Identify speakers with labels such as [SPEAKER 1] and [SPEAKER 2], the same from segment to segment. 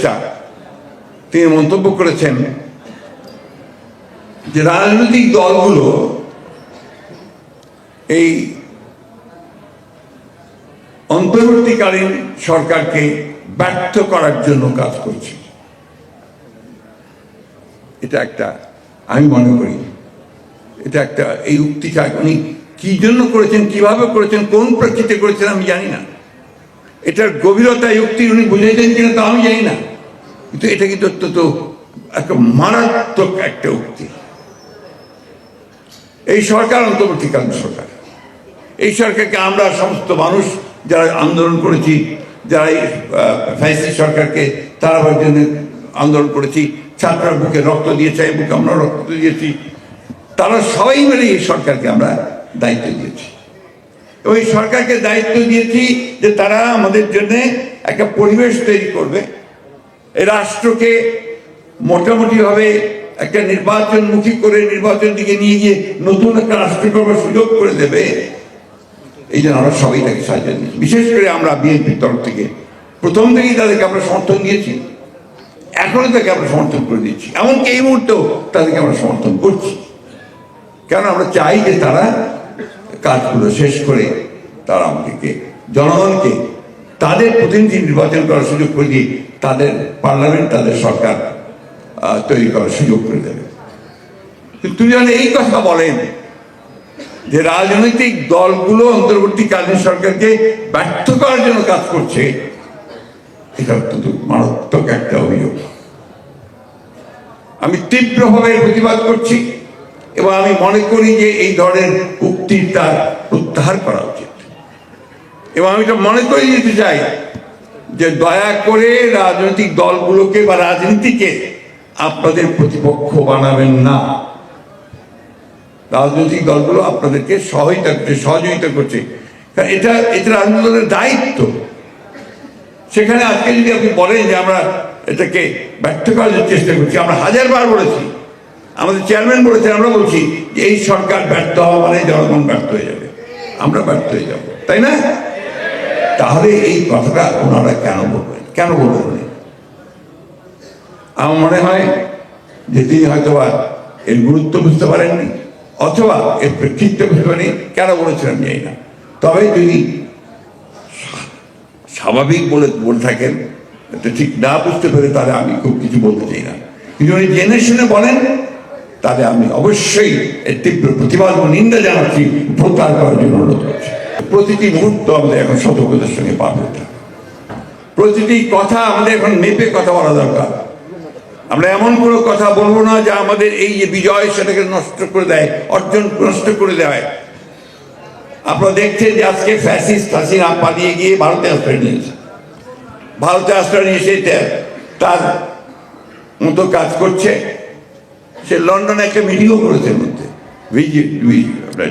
[SPEAKER 1] উপদেষ্টা তিনি মন্তব্য করেছেন যে রাজনৈতিক দলগুলো এই অন্তর্বর্তীকালীন সরকারকে ব্যর্থ করার জন্য কাজ করছে। এটা একটা, আমি মনে করি, এটা একটা এই উক্তিটা উনি কি জন্য করেছেন, কীভাবে করেছেন, কোন প্রেক্ষিতে করেছেন আমি জানি না। এটার গভীরতা উক্তি উনি বুঝাইতেন কিনা তা আমি জানি না। কিন্তু এটা কিন্তু অত্যন্ত একটা মারাত্মক একটা উক্তি। এই সরকার অন্তর্বর্তীকালীন সরকার। এই সরকারকে আমরা সমস্ত মানুষ যারা আন্দোলন করেছি, যারা ফ্যাসিস্ট সরকারকে তারাবার জন্য আন্দোলন করেছি, ছাত্ররা বুকে রক্ত দিয়েছে, এই বুকে আমরা রক্ত দিয়েছি, তারা সবাই মিলে এই সরকারকে আমরা দায়িত্ব দিয়েছি। এবং এই সরকারকে দায়িত্ব দিয়েছি যে তারা আমাদের জন্য একটা পরিবেশ তৈরি করবে এই রাষ্ট্রকে মোটামুটিভাবে একটা নির্বাচনমুখী করে নির্বাচন দিকে নিয়ে গিয়ে নতুন একটা রাষ্ট্র করবার সুযোগ করে দেবে, এই জন্য আমরা সবাই তাকে সাহায্য দিয়েছি বিশেষ করে আমরা বিএনপির তরফ থেকে। প্রথম থেকেই তাদেরকে আমরা সমর্থন দিয়েছি। এখনও তাকে আমরা সমর্থন করে দিচ্ছি। এমনকি এই মুহূর্তেও তাদেরকে আমরা সমর্থন করছি। কেন আমরা চাই যে তারা কাজগুলো শেষ করে তারা আমাদেরকে, জনগণকে তাদের প্রতিনিধি নির্বাচন করার সুযোগ করে দিয়ে তাদের পার্লামেন্ট, তাদের সরকার তৈরি করার সুযোগ করে দেবে। কিন্তু যখন এই কথা বলেন যে রাজনৈতিক দলগুলো অন্তর্বর্তীকালীন সরকারকে ব্যর্থ করার জন্য কাজ করছে, এটা অত্যন্ত মারাত্মক একটা অভিযোগ। আমি তীব্রভাবে প্রতিবাদ করছি এবং আমি মনে করি যে এই ধরনের উক্তির তার প্রত্যাহার করা উচিত। এবং আমি এটা মনে করে দিতে চাই যে দয়া করে রাজনৈতিক দলগুলোকে বা রাজনীতিকে আপনাদের প্রতিপক্ষ বানাবেন না। রাজনৈতিক দলগুলো আপনাদেরকে সহায়তা করছে, সহযোগিতা করছে। এটা এটা রাজনৈতিক দায়িত্ব। সেখানে আজকে যদি আপনি বলেন যে আমরা এটাকে ব্যর্থ করার চেষ্টা করছি, আমরা হাজারবার বলেছি, আমাদের চেয়ারম্যান বলেছেন, আমরা বলছি যে এই সরকার ব্যর্থ হওয়া মানে জনগণ ব্যর্থ হয়ে যাবে। আমরা ব্যর্থ হয়ে যাব, তাই না? তাহলে এই কথাটা ওনারা কেন বলবেন? কেন বলবেন? আমার মনে হয় যে তিনি হয়তোবা এর গুরুত্ব বুঝতে পারেননি, অথবা এর প্রেক্ষিতটা বুঝতে পারেনি কেন বলেছিলেন জানি না। তবে যদি স্বাভাবিক বলে বলে থাকেন এটা ঠিক না বুঝতে পেরে তাহলে আমি খুব কিছু বলতে চাই না। কিন্তু উনি জেনে শুনে বলেন, তাহলে আমি অবশ্যই এর তীব্র প্রতিবাদ ও নিন্দা জানাচ্ছি, প্রত্যাহার করার জন্য অনুরোধ প্রতিটি মুহূর্ত আমাদের এখন সতর্কতার সঙ্গে পার হবে। প্রতিটি কথা আমাদের এখন মেপে কথা বলা দরকার। আমরা এমন কোনো কথা বলব না যা আমাদের এই যে বিজয় সেটাকে নষ্ট করে দেয়, অর্জন নষ্ট করে দেয়। আপনারা দেখছেন যে আজকে ফ্যাসিস্ট হাসিনা পালিয়ে গিয়ে ভারতে আশ্রয় নিয়েছে। ভারতে আশ্রয় নিয়ে সে তার মতো কাজ করছে। সে লন্ডনে একটা মিটিংও করেছে মধ্যে।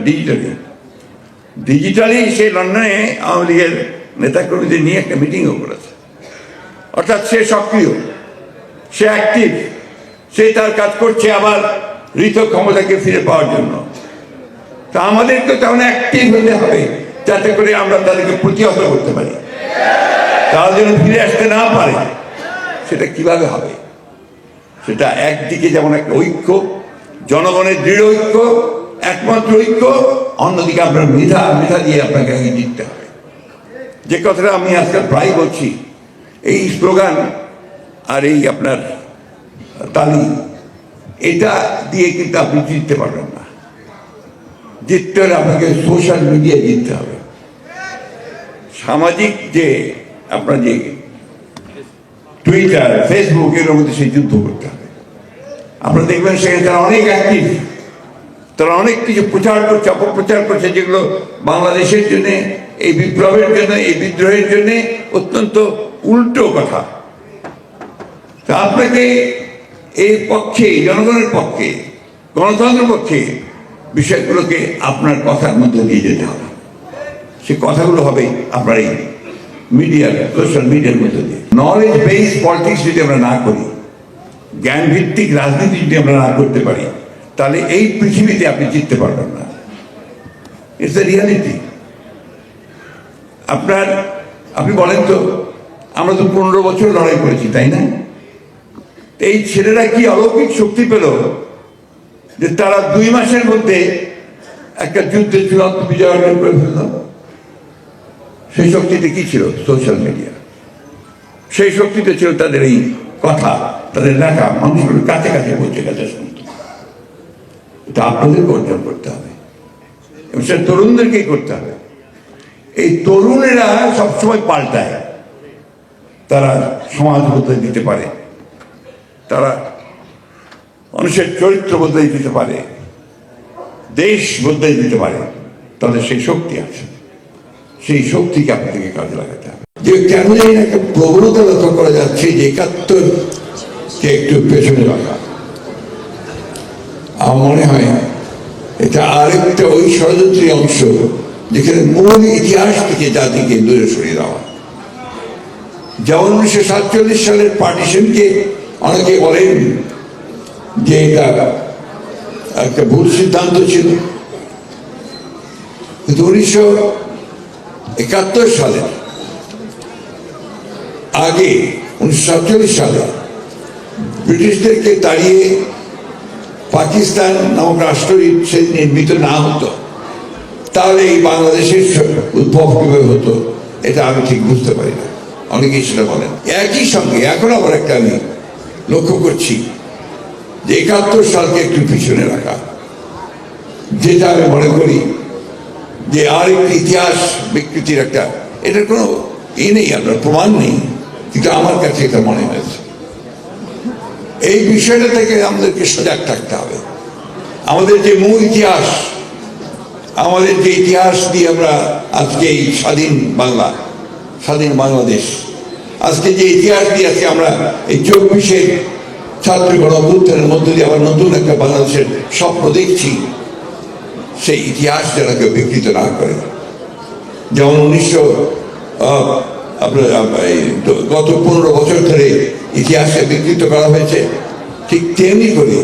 [SPEAKER 1] ডিজিটালি ডিজিটালি সে লন্ডনে আওয়ামী লীগের নেতাকর্মীদের নিয়ে একটা মিটিংও করেছে। অর্থাৎ সে সক্রিয়, সে অ্যাক্টিভ সে তার কাজ করছে আবার ঋত ক্ষমতাকে ফিরে পাওয়ার জন্য। তা আমাদেরকে তেমন অ্যাক্টিভ হতে হবে, যাতে করে আমরা তাদেরকে প্রতিহত করতে পারি। তারা যেন ফিরে আসতে না পারে, সেটা কীভাবে হবে? সেটা একদিকে যেমন একটা ঐক্য, জনগণের দৃঢ় ঐক্য একমাত্র ঐক্য, অন্যদিকে আপনার মেধা মেধা দিয়ে আপনাকে আগে জিততে হবে। যে কথাটা আমি আজকাল প্রায় বলছি, এই স্লোগান আর এই আপনার তালি, এটা দিয়ে কিন্তু আপনি জিততে পারবেন না। জিততে হলে আপনাকে সোশ্যাল মিডিয়ায় জিততে হবে। সামাজিক যে আপনার যে টুইটার ফেসবুক এর মধ্যে সেই যুদ্ধ করতে হবে। আপনারা দেখবেন সেখানে তারা অনেক অ্যাক্টিভ তারা অনেক কিছু প্রচার করছে, অপপ্রচার করছে যেগুলো বাংলাদেশের জন্য, এই বিপ্লবের জন্য, এই বিদ্রোহের জন্য অত্যন্ত উল্টো কথা। তা আপনাকে এই পক্ষে জনগণের পক্ষে, গণতন্ত্রের পক্ষে বিষয়গুলোকে আপনার কথার মধ্যে দিয়ে যেতে হবে। সে কথাগুলো হবে আপনার এই মিডিয়ার সোশ্যাল মিডিয়ার মধ্যে দিয়ে। নলেজ বেসড পলিটিক্স যদি আমরা না করি জ্ঞান ভিত্তিক রাজনীতি যদি আমরা না করতে পারি তাহলে এই পৃথিবীতে আপনি জিততে পারবেন না। ইটস এ রিয়ালিটি আপনার, আপনি বলেন তো, আমরা তো পনেরো বছর লড়াই করেছি, তাই না? এই ছেলেরা কি অলৌকিক শক্তি পেল যে তারা দুই মাসের মধ্যে একটা যুদ্ধের চূড়ান্ত বিজয় অর্জন করে ফেলল? সেই শক্তিতে কি ছিল? সোশ্যাল মিডিয়া সেই শক্তিতে ছিল তাদের এই কথা, তাদের লেখা মানুষগুলোর কাছে কাছে পৌঁছে কাছে শুনত এটা আপনাদেরকে অর্জন করতে হবে। এবং সে তরুণদেরকেই করতে হবে। এই তরুণেরা সবসময় পাল্টায়। তারা সমাজ বদলে দিতে পারে। তারা মানুষের চরিত্র বদলে দিতে পারে। দেশ বদলে দিতে পারে। তাদের সেই শক্তি আছে। সেই শক্তিকে আপনাদেরকে কাজে লাগাতে হবে। যে কেন একটা প্রবণতা লক্ষ্য করা যাচ্ছে যে একাত্তর কে একটু পেছনে রাখা। আমার মনে হয় এটা আরেকটা ওই ষড়যন্ত্রী অংশ যেখানে মূল ইতিহাস থেকে জাতিকে দূরে সরিয়ে দেওয়া। যেমন উনিশশো সাতচল্লিশ সালের পার্টিশনকে অনেকে বলেন যে এটা একটা ভুল সিদ্ধান্ত ছিল। কিন্তু উনিশশো একাত্তর সালে, আগে উনিশশো সাতচল্লিশ সালে ব্রিটিশদেরকে তাড়িয়ে পাকিস্তান নামক রাষ্ট্র সেই নির্মিত না হতো। তাহলে এই বাংলাদেশের উদ্ভব কীভাবে হতো, এটা আমি ঠিক বুঝতে পারি না। অনেকেই সেটা বলেন। একই সঙ্গে এখন আবার একটা আমি লক্ষ্য করছি যে একাত্তর সালকে একটু পিছনে রাখা, যেটা আমি মনে করি যে আর একটি ইতিহাস বিকৃতির একটা, এটার কোনো ই নেই, আপনার প্রমাণ নেই, কিন্তু আমার কাছে এটা মনে হয়েছে। এই বিষয়টা থেকে আমাদেরকে সজাগ থাকতে হবে। আমাদের যে মূল ইতিহাস, আমাদের যে ইতিহাস দিয়ে আমরা আজকে এই স্বাধীন বাংলা, স্বাধীন বাংলাদেশ, আজকে যে ইতিহাস দিয়ে আজকে আমরা এই চব্বিশের ছাত্র গণ অভ্যুত্থানের মধ্য দিয়ে আবার নতুন একটা বাংলাদেশের স্বপ্ন দেখছি, সেই ইতিহাস যেন কেউ বিকৃত না করে। যেমন উনিশশো আপনার গত পনেরো বছর ধরে ইতিহাসকে বিকৃত করা হয়েছে। ঠিক তেমনি করে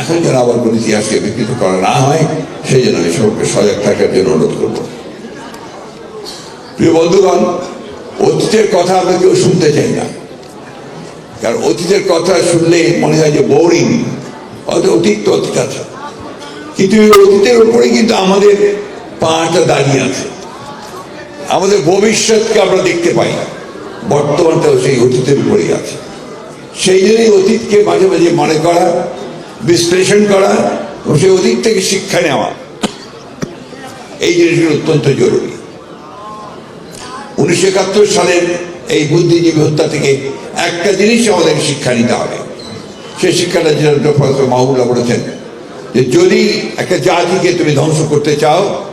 [SPEAKER 1] এখন যেন আবার কোনো ইতিহাসকে বিকৃত করা না হয়, সেই জন্য আমি সবকে সজাগ থাকার জন্য অনুরোধ করব। প্রিয় বন্ধুগণ, অতীতের কথা আমরা কেউ শুনতে চাই না। কারণ অতীতের কথা শুনলে মনে হয় যে বোরিং হয়তো অতীত তো অতীত আছে। কিন্তু অতীতের উপরে কিন্তু আমাদের পাটা দাঁড়িয়ে আছে। আমাদের ভবিষ্যৎকে আমরা দেখতে পাই। বর্তমানটাও সেই অতীতের উপরেই আছে। সেই জন্যই অতীতকে মাঝে মাঝে মনে করা, বিশ্লেষণ করা এবং সেই অতীত থেকে শিক্ষা নেওয়া। এই জিনিসগুলো অত্যন্ত জরুরি। উনিশশো একাত্তর সালের এই বুদ্ধিজীবী হত্যা থেকে একটা জিনিস আমাদের শিক্ষা নিতে হবে। সেই শিক্ষাটা যেটা প্রফেসর মাহবুল্লাহ বলেছেন যে যদি একটা জাতিকে তুমি ধ্বংস করতে চাও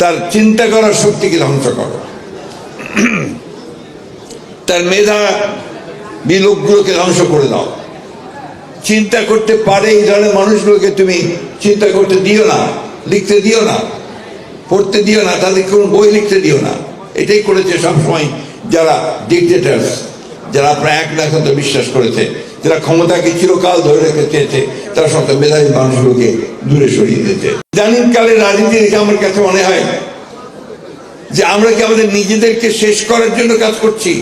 [SPEAKER 1] তার চিন্তা করার শক্তিকে ধ্বংস করো। তার মেধা বিলোকগুলোকে ধ্বংস করে দাও। চিন্তা করতে পারে এই ধরনের মানুষগুলোকে তুমি চিন্তা করতে দিও না, লিখতে দিও না, পড়তে দিও না, তাদের কোনো বই লিখতে দিও না। এটাই করেছে সবসময় যারা ডিকটেটার্স যারা আপনার এক নাকন্ত বিশ্বাস করেছে, যারা ক্ষমতাকে চিরকাল ধরে রেখে চেয়েছে। তারা সব মেধাবী মানুষগুলোকে দূরে সরিয়ে দিয়েছে ইদানিং কালের রাজনীতি দেখে আমার কাছে মনে হয় যে আমরা কি আমাদের নিজেদেরকে শেষ করার জন্য কাজ করছি?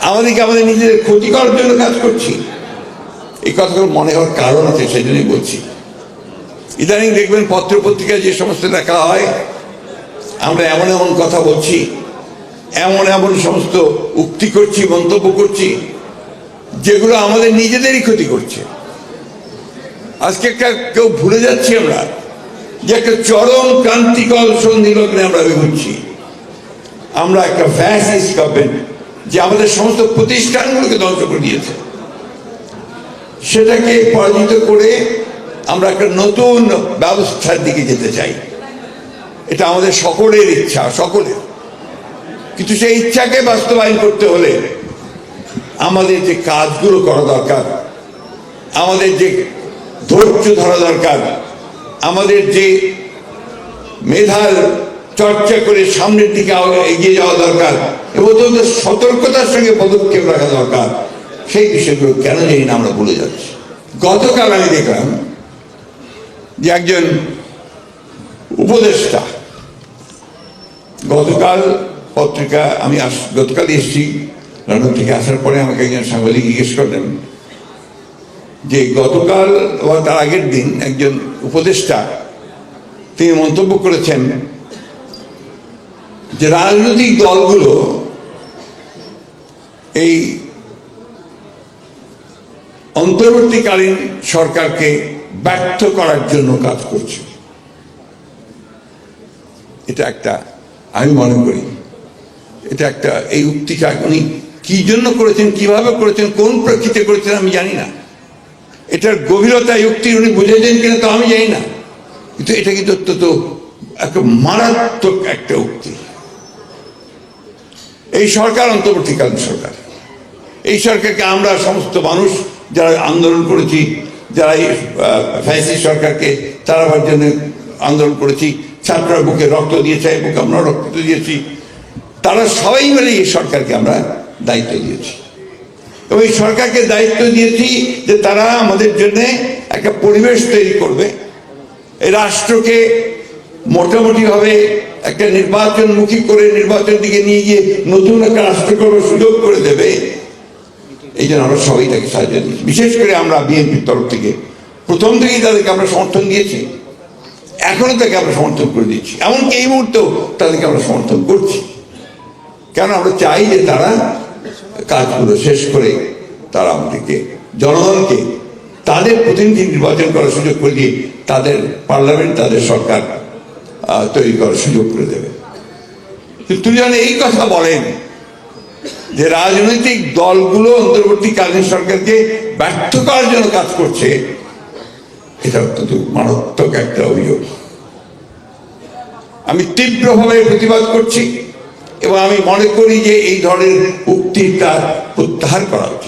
[SPEAKER 1] আমাদেরকে আমাদের নিজেদের ক্ষতি করার জন্য কাজ করছি? এই কথাগুলো মনে হওয়ার কারণ আছে সেই জন্যই বলছি। ইদানিং দেখবেন পত্র পত্রিকায় যে সমস্ত লেখা হয়, আমরা এমন এমন কথা বলছি, এমন এমন সমস্ত উক্তি করছি, মন্তব্য করছি, যেগুলো আমাদের নিজেদেরই ক্ষতি করছে। আজকে একটা কেউ ভুলে যাচ্ছি আমরা যে একটা চরম ক্রান্তিকল সন্ধিলগ্নে আমরা এগোচ্ছি আমরা একটা ফ্যাসিস্ট গভর্নমেন্ট যে আমাদের সমস্ত প্রতিষ্ঠানগুলোকে ধ্বংস করে দিয়েছে। সেটাকে পরাজিত করে আমরা একটা নতুন ব্যবস্থার দিকে যেতে চাই। এটা আমাদের সকলের ইচ্ছা, সকলের। কিন্তু সেই ইচ্ছাকে বাস্তবায়ন করতে হলে আমাদের যে কাজগুলো করা দরকার, আমাদের যে ধৈর্য ধরা দরকার। আমাদের যে মেধার চর্চা করে সামনের দিকে এগিয়ে যাওয়া দরকার এবং সতর্কতার সঙ্গে পদক্ষেপ রাখা দরকার, সেই বিষয়গুলো কেন জানি না আমরা ভুলে যাচ্ছি। গতকাল আমি দেখলাম যে একজন উপদেষ্টা, গতকাল পত্রিকা আমি আস- গতকাল এসেছি লন্ডন থেকে আসার পরে আমাকে একজন সাংবাদিক জিজ্ঞেস করলেন যে গতকাল বা তার আগের দিন একজন উপদেষ্টা তিনি মন্তব্য করেছেন যে রাজনৈতিক দলগুলো এই অন্তর্বর্তীকালীন সরকারকে ব্যর্থ করার জন্য কাজ করছে। এটা একটা, আমি মনে করি, এটা একটা, এই উক্তিটা উনি কি জন্য করেছেন, কীভাবে করেছেন, কোন প্রেক্ষিতে করেছেন আমি জানি না। এটার গভীরতা উক্তি উনি বুঝেছেন কিনা তো আমি জানি না। কিন্তু এটা কিন্তু অত্যন্ত একটা মারাত্মক একটা উক্তি। এই সরকার, অন্তর্বর্তীকালীন সরকার। এই সরকারকে আমরা সমস্ত মানুষ যারা আন্দোলন করেছি, যারা এই ফ্যাসি সরকারকে তাড়াবার জন্য আন্দোলন করেছি, ছাত্ররা বুকে রক্ত দিয়েছে, বুকে আমরা রক্ত দিয়েছি, তারা সবাই মিলে এই সরকারকে আমরা দায়িত্ব দিয়েছি। এবং এই সরকারকে দায়িত্ব দিয়েছি যে তারা আমাদের জন্য একটা পরিবেশ তৈরি করবে। এই রাষ্ট্রকে মোটামুটিভাবে একটা নির্বাচনমুখী করে নির্বাচন দিকে নিয়ে গিয়ে নতুন একটা রাষ্ট্র করবার সুযোগ করে দেবে, এই জন্য আমরা সবাই তাকে সাহায্য দিয়েছি বিশেষ করে আমরা বিএনপির তরফ থেকে। প্রথম থেকেই তাদেরকে আমরা সমর্থন দিয়েছি। এখনও তাকে আমরা সমর্থন করে দিচ্ছি। এমনকি এই মুহূর্তেও তাদেরকে আমরা সমর্থন করছি। কেন আমরা চাই যে তারা কাজগুলো শেষ করে তারা আমাদেরকে, জনগণকে, তাদের প্রতিনিধি নির্বাচন করার সুযোগ করে দিয়ে তাদের পার্লামেন্ট, তাদের সরকার তৈরি করার সুযোগ করে দেবে। তুমি যখন এই কথা বলেন যে রাজনৈতিক দলগুলো অন্তর্বর্তীকালীন সরকারকে ব্যর্থ করার জন্য কাজ করছে, এটা অত্যন্ত মারাত্মক একটা অভিযোগ। আমি তীব্রভাবে প্রতিবাদ করছি। এবং আমি মনে করি যে এই ধরনের উক্তিটা প্রত্যাহার করা উচিত।